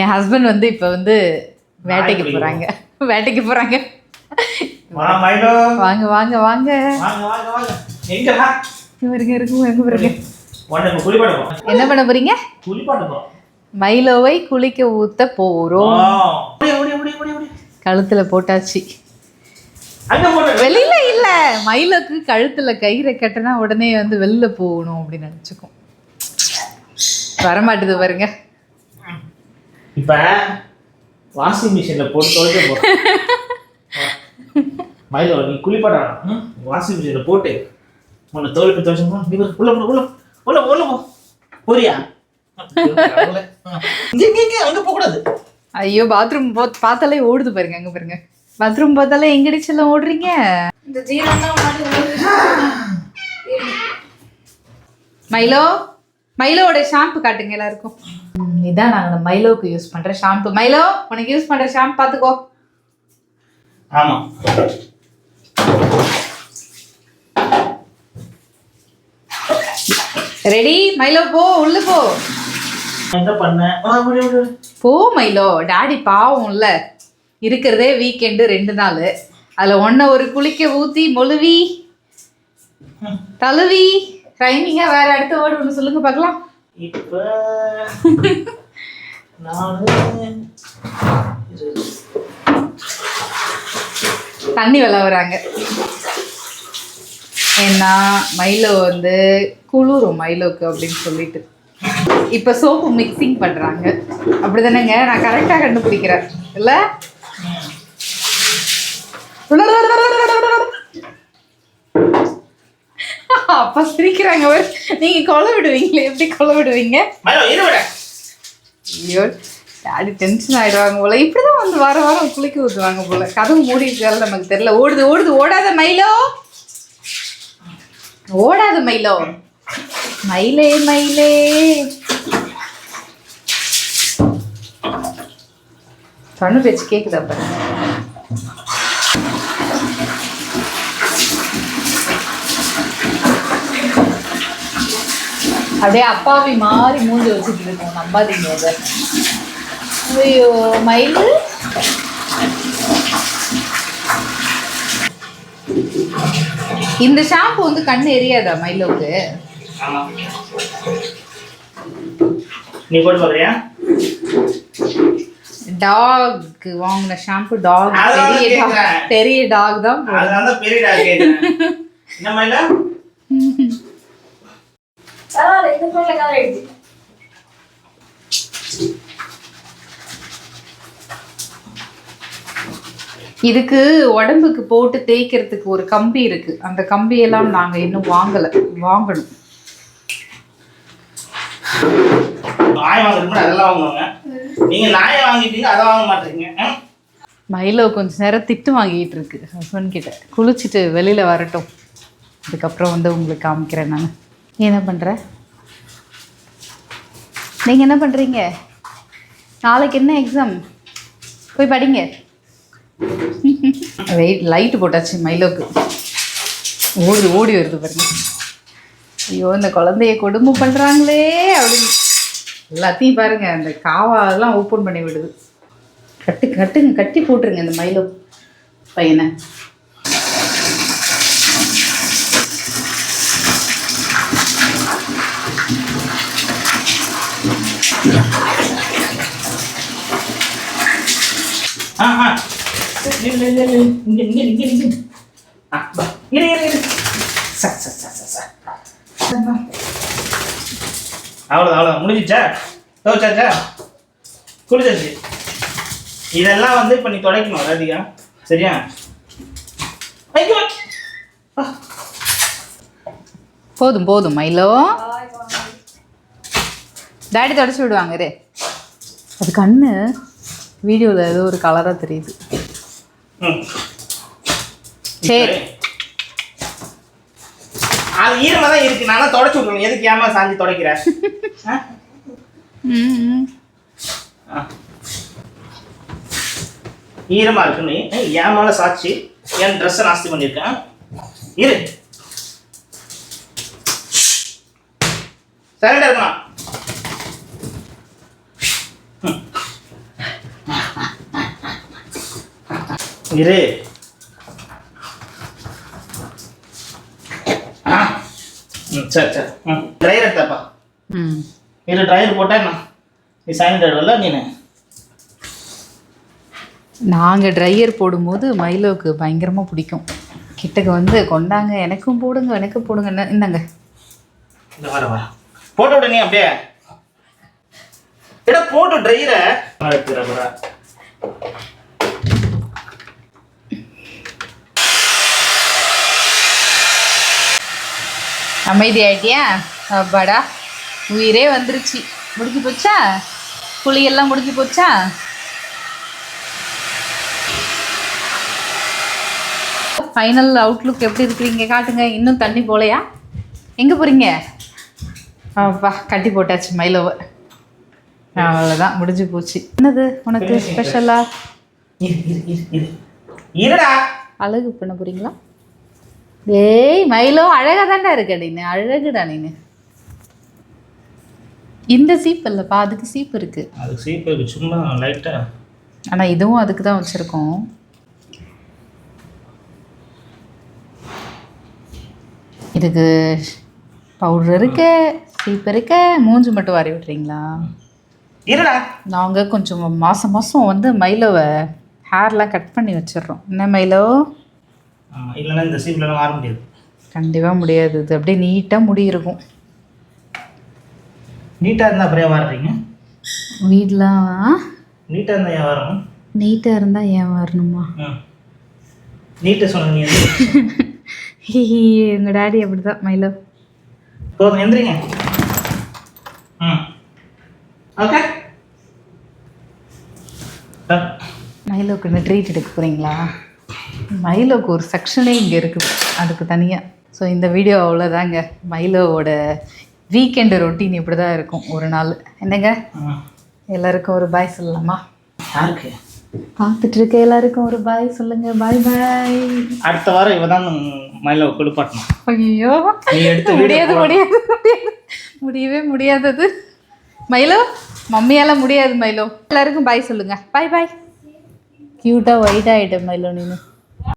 என் husband வந்து இப்போ வந்து வேட்டைக்கு நாய் போறாங்க. வேட்டைக்கு மைலோ வாங்க வாங்க வாங்க இவருங்க இருக்கும் எங்க போறோம். என்ன பண்ண போறீங்க? மைலோவை குளிக்க ஊத்த போறோம். கழுத்துல போட்டாச்சு. வெளியில இல்ல. மயிலுக்கு கழுத்துல கயிறை கட்டினா உடனே வந்து வெளில போகணும் அப்படின்னு நினைச்சுக்கும். வரமாட்டுது பாருங்க. இப்ப வாஷிங் மிஷின்ல போட்டு துவைக்க போறோம் மயிலோ நீ குளிப்பாடா வாஷிங் மிஷின்ல போட்டு உன்னை தோலுக்கு துவைச்சோம்னா நீ உள்ள உள்ள போ, உள்ள உள்ள போ. போறியா? இங்க இங்க இங்க அங்க போக கூடாது. ஐயோ பாத்ரூம் போ பார்த்தாலே ஓடுது பாருங்க அங்க பாருங்க. பாத்ரூம் பார்த்தாலே எங்கடி செல்லம் ஓடுறீங்க? இந்த ஜீரம் தான் மாடி மைலோ மைலோவோட ஷாம்பு காட்டுங்க எல்லாருக்கும். இதான் நாங்கள் மைலோவுக்கு யூஸ் பண்ற ஷாம்பு மைலோ உனக்கு யூஸ் பண்ற ஷாம்பு பார்த்துக்கோ ஆமா. ரெடி மைலோ போ உள்ள போ. போ மைலோ டாடி பாவம்ல இருக்கிறதே வீக்கெண்டு ரெண்டு நாள். அதில் ஒன்றை ஒரு குளிக்க ஊற்றி மொழுவி தழுவி ரைமிங்காக வேற அடுத்த வேர்டு ஒன்று சொல்லுங்க பார்க்கலாம். இப்ப நானு தண்ணி விளவுறாங்க. ஏன்னா மைலோ வந்து குளிரும் மைலோக்கு அப்படின்னு சொல்லிட்டு. இப்போ சோப்பு மிக்சிங் பண்ணுறாங்க அப்படி தானேங்க நான் கரெக்டாக கண்டுபிடிக்கிறேன். இல்லை? அப்பா சிரிக்கிறாங்க. பாரு. நீங்க கொலை விடுவீங்களே எப்படி கொலை விடுவீங்க? ஐயோ டாடி டென்ஷன் ஆயிடுவாங்க போல. இப்படிதான் வந்து வார வாரம் குளிக்க ஊத்துவாங்க போல. கதவு மூடி இருக்காது நமக்கு தெரியல. ஓடுது ஓடுது ஓடாத மயிலோ. ஓடாத மயிலோ. மயிலே மயிலே. சொன்ன பேச்சு கேக்குதா பாருங்க. அப்படியே அப்பாவி மாறி மூஞ்சி வச்சுட்டு இருக்கோம். நம்பாதீங்க அதை ஐயோ மயில். இந்த ஷாம்பு வந்து கண்ணு எரியாதா மயிலுக்கு? நீ போட்டு பாக்குறியா டாக் வாங்கின ஷாம்பு டாக் பெரிய டாக். பெரிய டாக் தான். அதனால தான் பெரிய டாக் என்ன மயிலா? பரவாயில்ல இந்த போன்ல கவர் எடுத்து. இதுக்கு உடம்புக்கு போட்டு தேய்க்கிறதுக்கு ஒரு கம்பி இருக்கு. அந்த கம்பியெல்லாம் நாங்க இன்னும் வாங்கல வாங்கணும். நாய் வாங்குறதுக்கு அதெல்லாம் வாங்குவாங்க. நீங்க நாயை வாங்கிட்டீங்க அதை வாங்க மாட்டீங்க? மயிலோ கொஞ்ச நேரம் திட்டு வாங்கிட்டு இருக்கு ஹஸ்பண்ட் கிட்ட. குளிச்சுட்டு வெளியில வரட்டும். அதுக்கப்புறம் வந்து உங்களுக்கு காமிக்கிறேன் நான். என்ன பண்ணுற நீங்கள் என்ன பண்ணுறீங்க நாளைக்கு என்ன எக்ஸாம் போய் படிங்க. வெயிட் லைட்டு போட்டாச்சு மயிலோக்கு ஓடி ஓடி வருது பாருங்க. ஐயோ இந்த குழந்தைய கொடுமை பண்ணுறாங்களே அப்படின்னு. எல்லாத்தையும் பாருங்கள் அந்த காவாலாம் ஓப்பன் பண்ணி விடுது. கட்டு கட்டுங்க கட்டி போட்டுருங்க இந்த மயிலோ பையனை ஆ ஆ இல்ல இல்ல இல்ல இங்க இங்க இங்க இங்க ஆ வா இரு இரு இரு ச ச ச ச ச அவ்வளோதான் அவ்வளோதான் முடிஞ்சிச்சா? துவைச்சாச்சா? குளிச்சாச்சு. இதெல்லாம் வந்து இப்போ நீ துடைக்கணும் ராதிகா. சரியா? போதும் போதும் மயிலோ டாடி தொடச்சி விடுவாங்க ரே அது கண்ணு. வீடியோவில் ஏதோ ஒரு கலராக தெரியுது. சரி. அது ஈரமாக தான் இருக்கு. நான் தொடச்சி விட்ருவேன் எதுக்கு ஏமா சாஞ்சி துடைக்கிற? ஆ? ம் ஆ. ஈரமா இருக்கு நீ என் மேல சாட்சி. என் ட்ரெஸ்ஸை நாஸ்தி பண்ணியிருக்கேன் இரு. சரண்டா இருக்கணும். இரு. சரி சரி. ம். ட்ரையர் எடுத்தாப்பா. ம். இரு ட்ரையர் போட்டா என்ன? நீ சானிடைட் வரல நீனு? நாங்கள் ட்ரையர் போடும்போது மைலோவுக்கு பயங்கரமாக பிடிக்கும். கிட்டக்க வந்து கொண்டாங்க எனக்கும் போடுங்க எனக்கும் போடுங்க என்ன- இந்தாங்க. இந்த வர வர. போட்டு விடு நீ அப்படியே. எடா போட்டு ட்ரையரை அமைதி ஆயிட்டியா அப்பாடா உயிரே வந்துருச்சு. முடிஞ்சு போச்சா? குழியெல்லாம் முடிஞ்சு போச்சா? ஃபைனல் அவுட்லுக் எப்படி இருக்கிறீங்க காட்டுங்க. இன்னும் தண்ணி போகலையா எங்கே போகிறீங்க அப்பா கட்டி போட்டாச்சு மயிலோவை அவ்வளோதான் முடிஞ்சு போச்சு. என்னது உனக்கு ஸ்பெஷலா இரு இரு இரு இரு. இருடா. அழகு பண்ண போகிறீங்களா ஏய் மயிலோ அழகாக தான்டா இருக்க நீனு அழகுடா நீனு. இந்த சீப் இல்லைப்பா அதுக்கு சீப் இருக்கு. அதுக்கு சீப்பு சும்மா லைட்டா ஆனால் இதுவும் அதுக்கு தான் வச்சுருக்கோம். இதுக்கு பவுடர் இருக்கு சீப் இருக்கு மூஞ்சி மட்டும் வாரி விட்டுறீங்களா? இருடா. நாங்கள் கொஞ்சம் மாதம் மாதம் வந்து மயிலோவை ஹேர்லாம் கட் பண்ணி வச்சிடுறோம். என்ன மயிலோ? இல்லைன்னா இந்த சீப்லாம் மாற முடியாது. கண்டிப்பாக முடியாது. இது அப்படியே நீட்டாக முடி இருக்கும். நீட்டாக இருந்தால் அப்புறம் ஏன் வர்றீங்க வீடெலாம் நீட்டாக இருந்தால் ஏன் வரணும் நீட்டாக இருந்தால் ஏன் வரணுமா ம் நீட்டாக சொன்ன நீ எந்திரி. எங்கள் டாடி அப்படி தான் மயிலோ போதும் எந்திரிங்க. ம் ஓகே மயிலோக்கு ட்ரீட் எடுக்க போகிறீங்களா மயிலோக்கு ஒரு செக்ஷனே இங்கே இருக்குது அதுக்கு தனியாக ஸோ இந்த வீடியோ அவ்வளோதாங்க மயிலோவோட வீக்கெண்டு ரொட்டீன் இப்படி தான் இருக்கும். ஒரு நாள். என்னங்க? எல்லாருக்கும் ஒரு பாய் சொல்லலாமா? பார்த்துட்டு இருக்க எல்லாருக்கும் ஒரு பாய் சொல்லுங்க. பாய் பாய் அடுத்த வாரம் இவ தான் மயில குளிப்பாட்டணும் ஐயோ முடியாது. முடியாது முடியாது. முடியவே முடியாதது. மயிலோ மம்மியால முடியாது மயிலோ எல்லாருக்கும் பாய் சொல்லுங்க. பாய் பாய் க்யூட்டாக ஒயிட் ஆகிட்டேன் மயிலோ நீನು